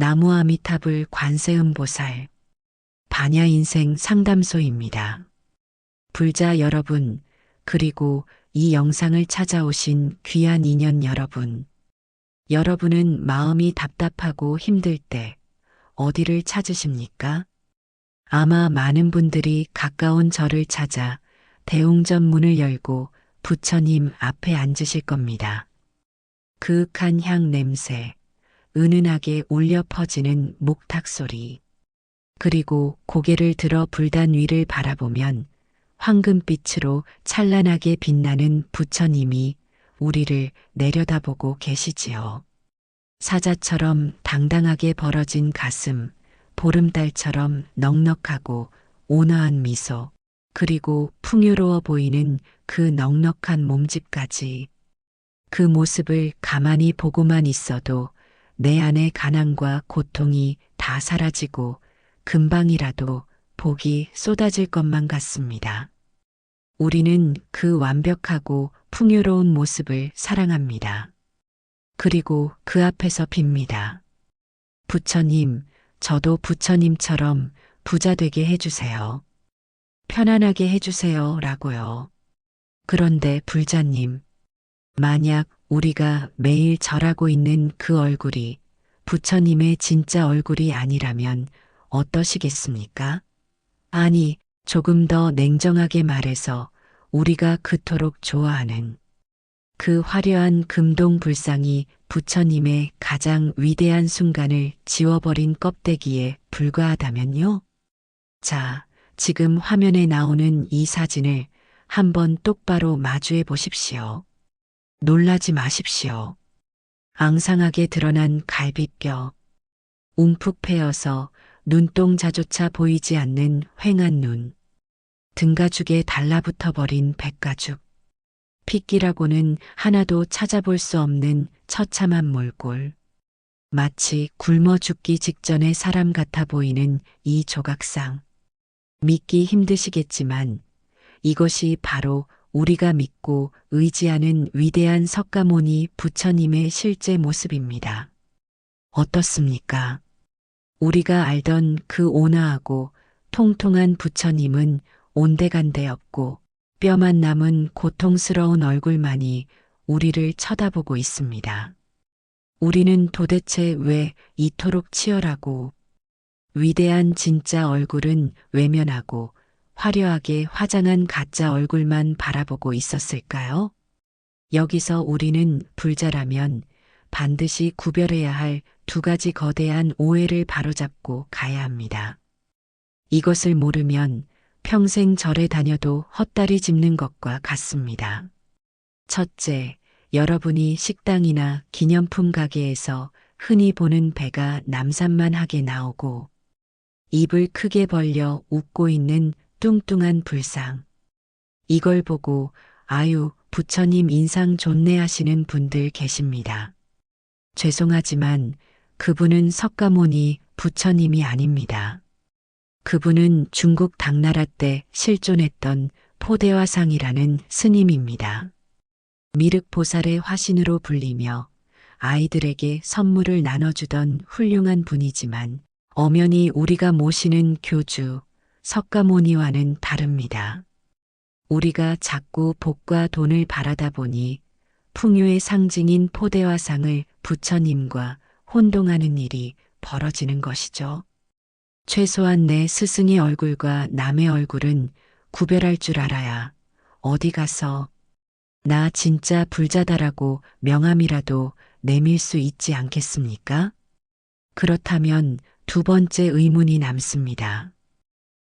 나무 아미탑을 관세음보살 반야인생 상담소입니다. 불자 여러분, 그리고 이 영상을 찾아오신 귀한 인연 여러분. 여러분은 마음이 답답하고 힘들 때 어디를 찾으십니까? 아마 많은 분들이 가까운 절을 찾아 대웅전 문을 열고 부처님 앞에 앉으실 겁니다. 그윽한 향 냄새, 은은하게 울려 퍼지는 목탁 소리, 그리고 고개를 들어 불단 위를 바라보면 황금빛으로 찬란하게 빛나는 부처님이 우리를 내려다보고 계시지요. 사자처럼 당당하게 벌어진 가슴, 보름달처럼 넉넉하고 온화한 미소, 그리고 풍요로워 보이는 그 넉넉한 몸집까지 그 모습을 가만히 보고만 있어도 내 안의 가난과 고통이 다 사라지고 금방이라도 복이 쏟아질 것만 같습니다. 우리는 그 완벽하고 풍요로운 모습을 사랑합니다. 그리고 그 앞에서 빕니다. 부처님, 저도 부처님처럼 부자 되게 해주세요. 편안하게 해주세요. 라고요. 그런데 불자님, 만약 우리가 매일 절하고 있는 그 얼굴이 부처님의 진짜 얼굴이 아니라면 어떠시겠습니까? 아니, 조금 더 냉정하게 말해서 우리가 그토록 좋아하는 그 화려한 금동 불상이 부처님의 가장 위대한 순간을 지워버린 껍데기에 불과하다면요? 자, 지금 화면에 나오는 이 사진을 한번 똑바로 마주해 보십시오. 놀라지 마십시오. 앙상하게 드러난 갈비뼈, 움푹 패여서 눈동자조차 보이지 않는 휑한 눈, 등가죽에 달라붙어 버린 백가죽, 핏기라고는 하나도 찾아볼 수 없는 처참한 몰골, 마치 굶어 죽기 직전의 사람 같아 보이는 이 조각상. 믿기 힘드시겠지만 이것이 바로 우리가 믿고 의지하는 위대한 석가모니 부처님의 실제 모습입니다. 어떻습니까? 우리가 알던 그 온화하고 통통한 부처님은 온데간데 없고 뼈만 남은 고통스러운 얼굴만이 우리를 쳐다보고 있습니다. 우리는 도대체 왜 이토록 치열하고 위대한 진짜 얼굴은 외면하고 화려하게 화장한 가짜 얼굴만 바라보고 있었을까요? 여기서 우리는 불자라면 반드시 구별해야 할 두 가지 거대한 오해를 바로잡고 가야 합니다. 이것을 모르면 평생 절에 다녀도 헛다리 짚는 것과 같습니다. 첫째, 여러분이 식당이나 기념품 가게에서 흔히 보는 배가 남산만하게 나오고 입을 크게 벌려 웃고 있는 뚱뚱한 불상. 이걸 보고 아유 부처님 인상 좋네 하시는 분들 계십니다. 죄송하지만 그분은 석가모니 부처님이 아닙니다. 그분은 중국 당나라 때 실존했던 포대화상이라는 스님입니다. 미륵보살의 화신으로 불리며 아이들에게 선물을 나눠주던 훌륭한 분이지만 엄연히 우리가 모시는 교주 석가모니와는 다릅니다. 우리가 자꾸 복과 돈을 바라다 보니 풍요의 상징인 포대화상을 부처님과 혼동하는 일이 벌어지는 것이죠. 최소한 내 스승의 얼굴과 남의 얼굴은 구별할 줄 알아야 어디 가서 나 진짜 불자다라고 명함이라도 내밀 수 있지 않겠습니까? 그렇다면 두 번째 의문이 남습니다.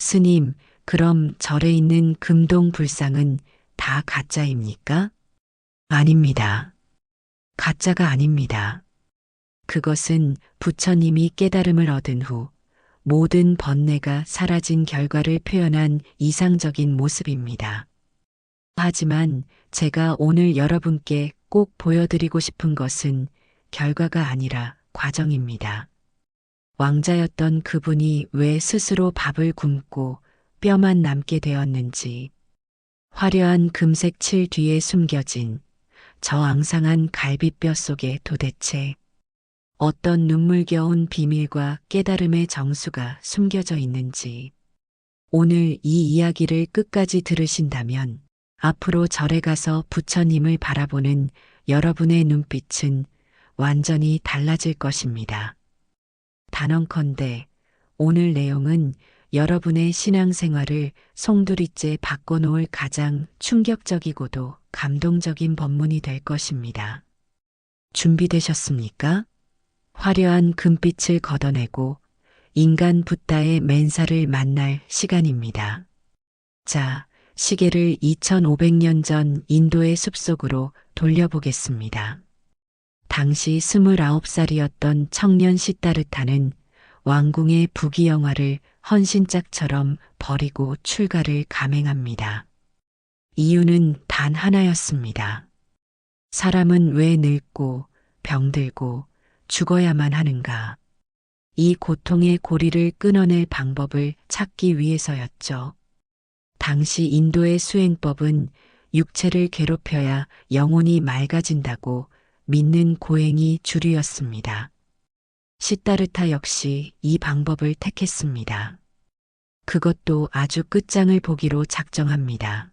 스님, 그럼 절에 있는 금동 불상은 다 가짜입니까? 아닙니다. 가짜가 아닙니다. 그것은 부처님이 깨달음을 얻은 후 모든 번뇌가 사라진 결과를 표현한 이상적인 모습입니다. 하지만 제가 오늘 여러분께 꼭 보여드리고 싶은 것은 결과가 아니라 과정입니다. 왕자였던 그분이 왜 스스로 밥을 굶고 뼈만 남게 되었는지, 화려한 금색 칠 뒤에 숨겨진 저 앙상한 갈비뼈 속에 도대체 어떤 눈물겨운 비밀과 깨달음의 정수가 숨겨져 있는지 오늘 이 이야기를 끝까지 들으신다면 앞으로 절에 가서 부처님을 바라보는 여러분의 눈빛은 완전히 달라질 것입니다. 단언컨대 오늘 내용은 여러분의 신앙생활을 송두리째 바꿔놓을 가장 충격적이고도 감동적인 법문이 될 것입니다. 준비되셨습니까? 화려한 금빛을 걷어내고 인간 붓다의 맨사를 만날 시간입니다. 자, 시계를 2500년 전 인도의 숲속으로 돌려보겠습니다. 당시 29살이었던 청년 시따르타는 왕궁의 부귀영화를 헌신짝처럼 버리고 출가를 감행합니다. 이유는 단 하나였습니다. 사람은 왜 늙고 병들고 죽어야만 하는가? 이 고통의 고리를 끊어낼 방법을 찾기 위해서였죠. 당시 인도의 수행법은 육체를 괴롭혀야 영혼이 맑아진다고 믿는 고행이 주류였습니다. 시따르타 역시 이 방법을 택했습니다. 그것도 아주 끝장을 보기로 작정합니다.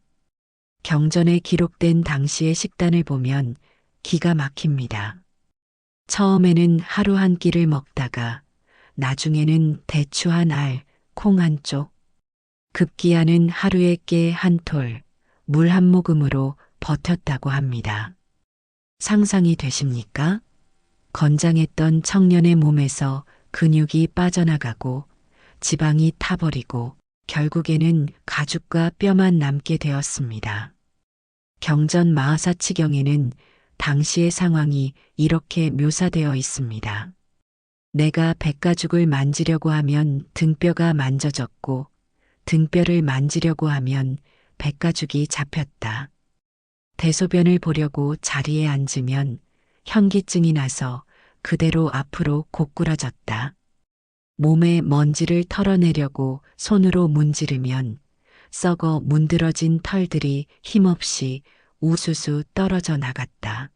경전에 기록된 당시의 식단을 보면 기가 막힙니다. 처음에는 하루 한 끼를 먹다가 나중에는 대추 한 알, 콩 한 쪽, 급기야는 하루에 깨 한 톨, 물 한 모금으로 버텼다고 합니다. 상상이 되십니까? 건장했던 청년의 몸에서 근육이 빠져나가고 지방이 타버리고 결국에는 가죽과 뼈만 남게 되었습니다. 경전 마하사치경에는 당시의 상황이 이렇게 묘사되어 있습니다. 내가 백가죽을 만지려고 하면 등뼈가 만져졌고 등뼈를 만지려고 하면 백가죽이 잡혔다. 대소변을 보려고 자리에 앉으면 현기증이 나서 그대로 앞으로 고꾸라졌다. 몸에 먼지를 털어내려고 손으로 문지르면 썩어 문드러진 털들이 힘없이 우수수 떨어져 나갔다.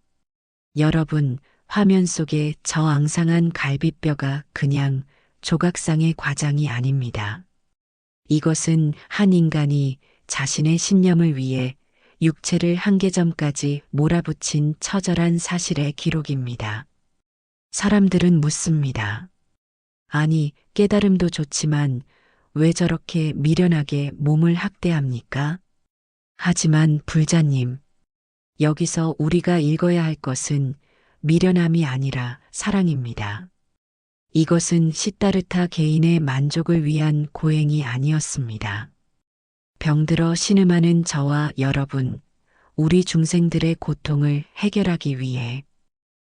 여러분, 화면 속에 저 앙상한 갈비뼈가 그냥 조각상의 과장이 아닙니다. 이것은 한 인간이 자신의 신념을 위해 육체를 한계점까지 몰아붙인 처절한 사실의 기록입니다. 사람들은 묻습니다. 아니, 깨달음도 좋지만 왜 저렇게 미련하게 몸을 학대합니까? 하지만 불자님, 여기서 우리가 읽어야 할 것은 미련함이 아니라 사랑입니다. 이것은 시따르타 개인의 만족을 위한 고행이 아니었습니다. 병들어 신음하는 저와 여러분, 우리 중생들의 고통을 해결하기 위해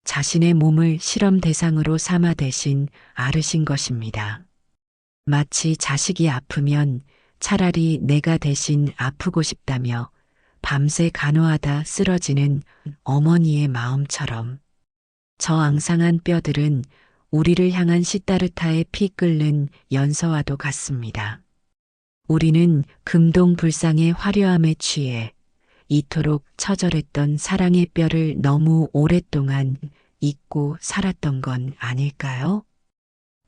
자신의 몸을 실험 대상으로 삼아 대신 앓으신 것입니다. 마치 자식이 아프면 차라리 내가 대신 아프고 싶다며 밤새 간호하다 쓰러지는 어머니의 마음처럼 저 앙상한 뼈들은 우리를 향한 시따르타의 피 끓는 연서와도 같습니다. 우리는 금동불상의 화려함에 취해 이토록 처절했던 사랑의 뼈를 너무 오랫동안 잊고 살았던 건 아닐까요?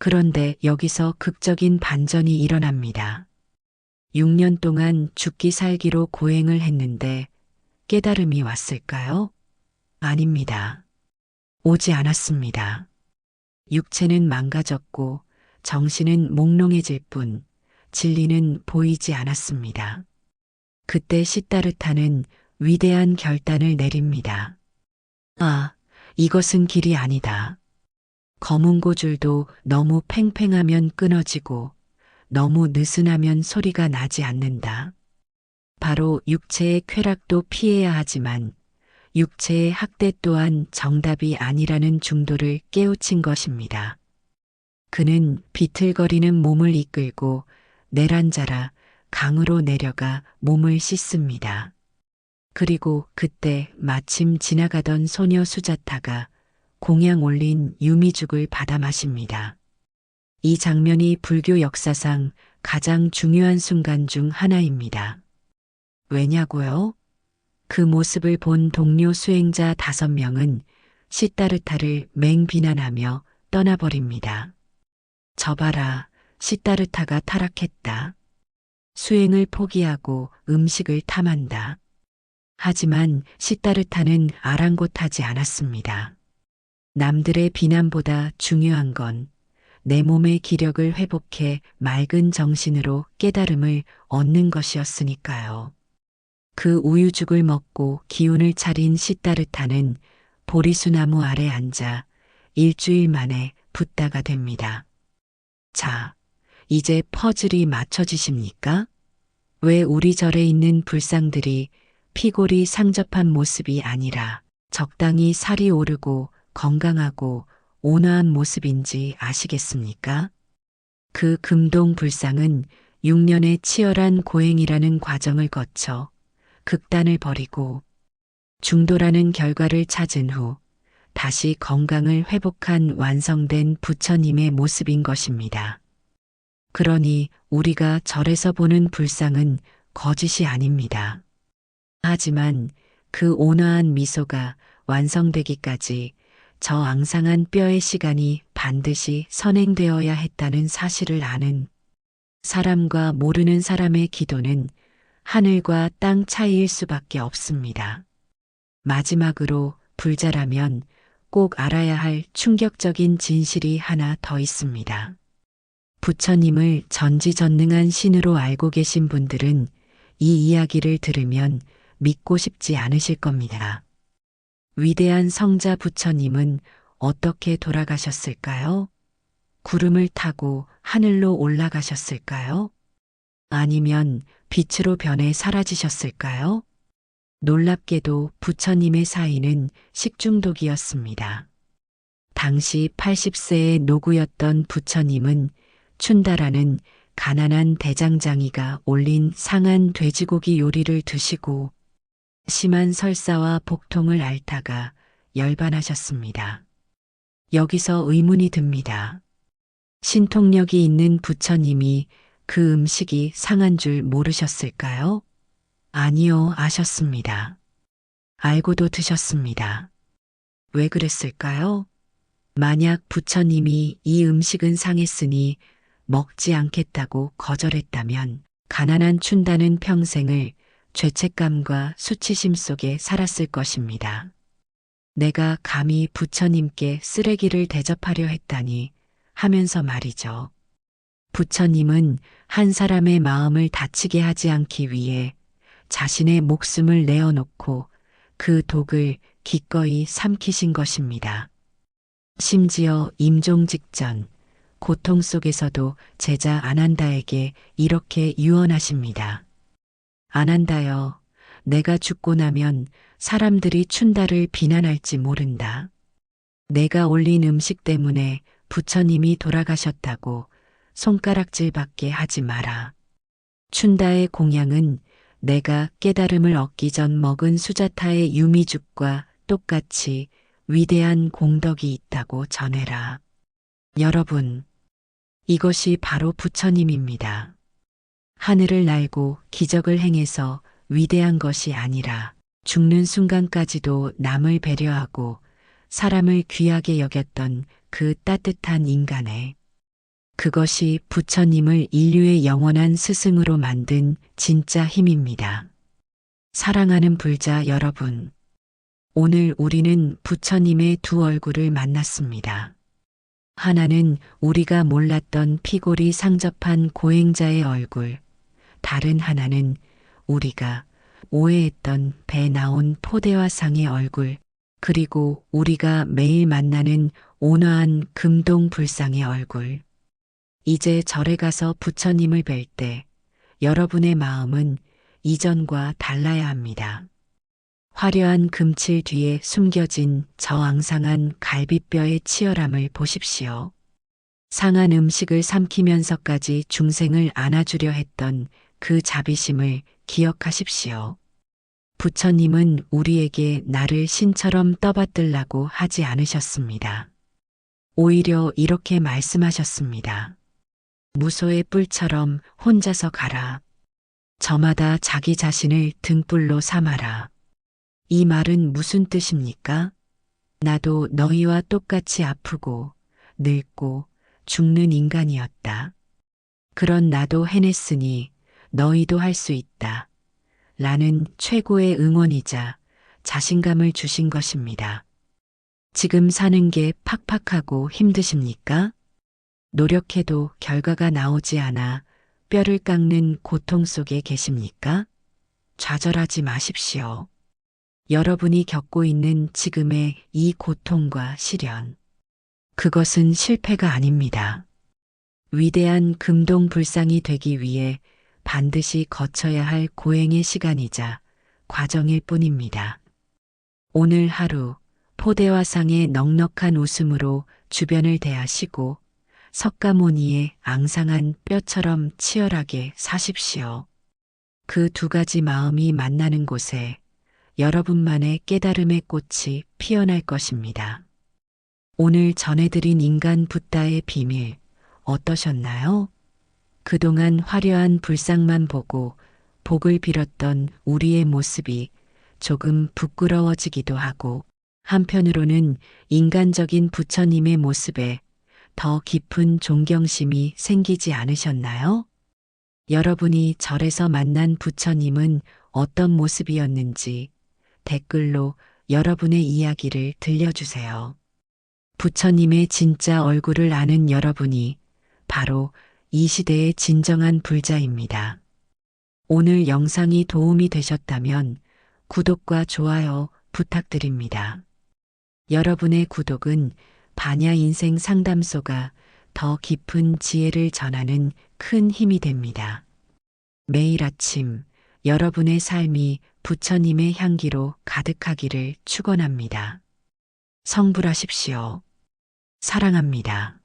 그런데 여기서 극적인 반전이 일어납니다. 6년 동안 죽기 살기로 고행을 했는데 깨달음이 왔을까요? 아닙니다. 오지 않았습니다. 육체는 망가졌고 정신은 몽롱해질 뿐 진리는 보이지 않았습니다. 그때 시따르타는 위대한 결단을 내립니다. 아, 이것은 길이 아니다. 검은 고줄도 너무 팽팽하면 끊어지고 너무 느슨하면 소리가 나지 않는다. 바로 육체의 쾌락도 피해야 하지만 육체의 학대 또한 정답이 아니라는 중도를 깨우친 것입니다. 그는 비틀거리는 몸을 이끌고 내란자라 강으로 내려가 몸을 씻습니다. 그리고 그때 마침 지나가던 소녀 수자타가 공양 올린 유미죽을 받아 마십니다. 이 장면이 불교 역사상 가장 중요한 순간 중 하나입니다. 왜냐고요? 그 모습을 본 동료 수행자 다섯 명은 시따르타를 맹비난하며 떠나버립니다. 저봐라, 시타르타가 타락했다. 수행을 포기하고 음식을 탐한다. 하지만 시타르타는 아랑곳하지 않았습니다. 남들의 비난보다 중요한 건 내 몸의 기력을 회복해 맑은 정신으로 깨달음을 얻는 것이었으니까요. 그 우유죽을 먹고 기운을 차린 시타르타는 보리수나무 아래 앉아 일주일 만에 붓다가 됩니다. 자, 이제 퍼즐이 맞춰지십니까? 왜 우리 절에 있는 불상들이 피골이 상접한 모습이 아니라 적당히 살이 오르고 건강하고 온화한 모습인지 아시겠습니까? 그 금동 불상은 6년의 치열한 고행이라는 과정을 거쳐 극단을 버리고 중도라는 결과를 찾은 후 다시 건강을 회복한 완성된 부처님의 모습인 것입니다. 그러니 우리가 절에서 보는 불상은 거짓이 아닙니다. 하지만 그 온화한 미소가 완성되기까지 저 앙상한 뼈의 시간이 반드시 선행되어야 했다는 사실을 아는 사람과 모르는 사람의 기도는 하늘과 땅 차이일 수밖에 없습니다. 마지막으로 불자라면 꼭 알아야 할 충격적인 진실이 하나 더 있습니다. 부처님을 전지전능한 신으로 알고 계신 분들은 이 이야기를 들으면 믿고 싶지 않으실 겁니다. 위대한 성자 부처님은 어떻게 돌아가셨을까요? 구름을 타고 하늘로 올라가셨을까요? 아니면 빛으로 변해 사라지셨을까요? 놀랍게도 부처님의 사인은 식중독이었습니다. 당시 80세의 노구였던 부처님은 춘다라는 가난한 대장장이가 올린 상한 돼지고기 요리를 드시고 심한 설사와 복통을 앓다가 열반하셨습니다. 여기서 의문이 듭니다. 신통력이 있는 부처님이 그 음식이 상한 줄 모르셨을까요? 아니요, 아셨습니다. 알고도 드셨습니다. 왜 그랬을까요? 만약 부처님이 이 음식은 상했으니 먹지 않겠다고 거절했다면 가난한 춘다는 평생을 죄책감과 수치심 속에 살았을 것입니다. 내가 감히 부처님께 쓰레기를 대접하려 했다니 하면서 말이죠. 부처님은 한 사람의 마음을 다치게 하지 않기 위해 자신의 목숨을 내어놓고 그 독을 기꺼이 삼키신 것입니다. 심지어 임종 직전 고통 속에서도 제자 아난다에게 이렇게 유언하십니다. 아난다여, 내가 죽고 나면 사람들이 춘다를 비난할지 모른다. 내가 올린 음식 때문에 부처님이 돌아가셨다고 손가락질밖에 하지 마라. 춘다의 공양은 내가 깨달음을 얻기 전 먹은 수자타의 유미죽과 똑같이 위대한 공덕이 있다고 전해라. 여러분, 이것이 바로 부처님입니다. 하늘을 날고 기적을 행해서 위대한 것이 아니라 죽는 순간까지도 남을 배려하고 사람을 귀하게 여겼던 그 따뜻한 인간의 그것이 부처님을 인류의 영원한 스승으로 만든 진짜 힘입니다. 사랑하는 불자 여러분, 오늘 우리는 부처님의 두 얼굴을 만났습니다. 하나는 우리가 몰랐던 피골이 상접한 고행자의 얼굴, 다른 하나는 우리가 오해했던 배 나온 포대화상의 얼굴, 그리고 우리가 매일 만나는 온화한 금동 불상의 얼굴. 이제 절에 가서 부처님을 뵐 때 여러분의 마음은 이전과 달라야 합니다. 화려한 금칠 뒤에 숨겨진 저 앙상한 갈비뼈의 치열함을 보십시오. 상한 음식을 삼키면서까지 중생을 안아주려 했던 그 자비심을 기억하십시오. 부처님은 우리에게 나를 신처럼 떠받들라고 하지 않으셨습니다. 오히려 이렇게 말씀하셨습니다. 무소의 뿔처럼 혼자서 가라. 저마다 자기 자신을 등불로 삼아라. 이 말은 무슨 뜻입니까? 나도 너희와 똑같이 아프고 늙고 죽는 인간이었다. 그런 나도 해냈으니 너희도 할 수 있다. 라는 최고의 응원이자 자신감을 주신 것입니다. 지금 사는 게 팍팍하고 힘드십니까? 노력해도 결과가 나오지 않아 뼈를 깎는 고통 속에 계십니까? 좌절하지 마십시오. 여러분이 겪고 있는 지금의 이 고통과 시련. 그것은 실패가 아닙니다. 위대한 금동 불상이 되기 위해 반드시 거쳐야 할 고행의 시간이자 과정일 뿐입니다. 오늘 하루 포대화상의 넉넉한 웃음으로 주변을 대하시고 석가모니의 앙상한 뼈처럼 치열하게 사십시오. 그 두 가지 마음이 만나는 곳에 여러분만의 깨달음의 꽃이 피어날 것입니다. 오늘 전해드린 인간 붓다의 비밀 어떠셨나요? 그동안 화려한 불상만 보고 복을 빌었던 우리의 모습이 조금 부끄러워지기도 하고 한편으로는 인간적인 부처님의 모습에 더 깊은 존경심이 생기지 않으셨나요? 여러분이 절에서 만난 부처님은 어떤 모습이었는지 댓글로 여러분의 이야기를 들려주세요. 부처님의 진짜 얼굴을 아는 여러분이 바로 이 시대의 진정한 불자입니다. 오늘 영상이 도움이 되셨다면 구독과 좋아요 부탁드립니다. 여러분의 구독은 반야 인생 상담소가 더 깊은 지혜를 전하는 큰 힘이 됩니다. 매일 아침 여러분의 삶이 부처님의 향기로 가득하기를 축원합니다. 성불하십시오. 사랑합니다.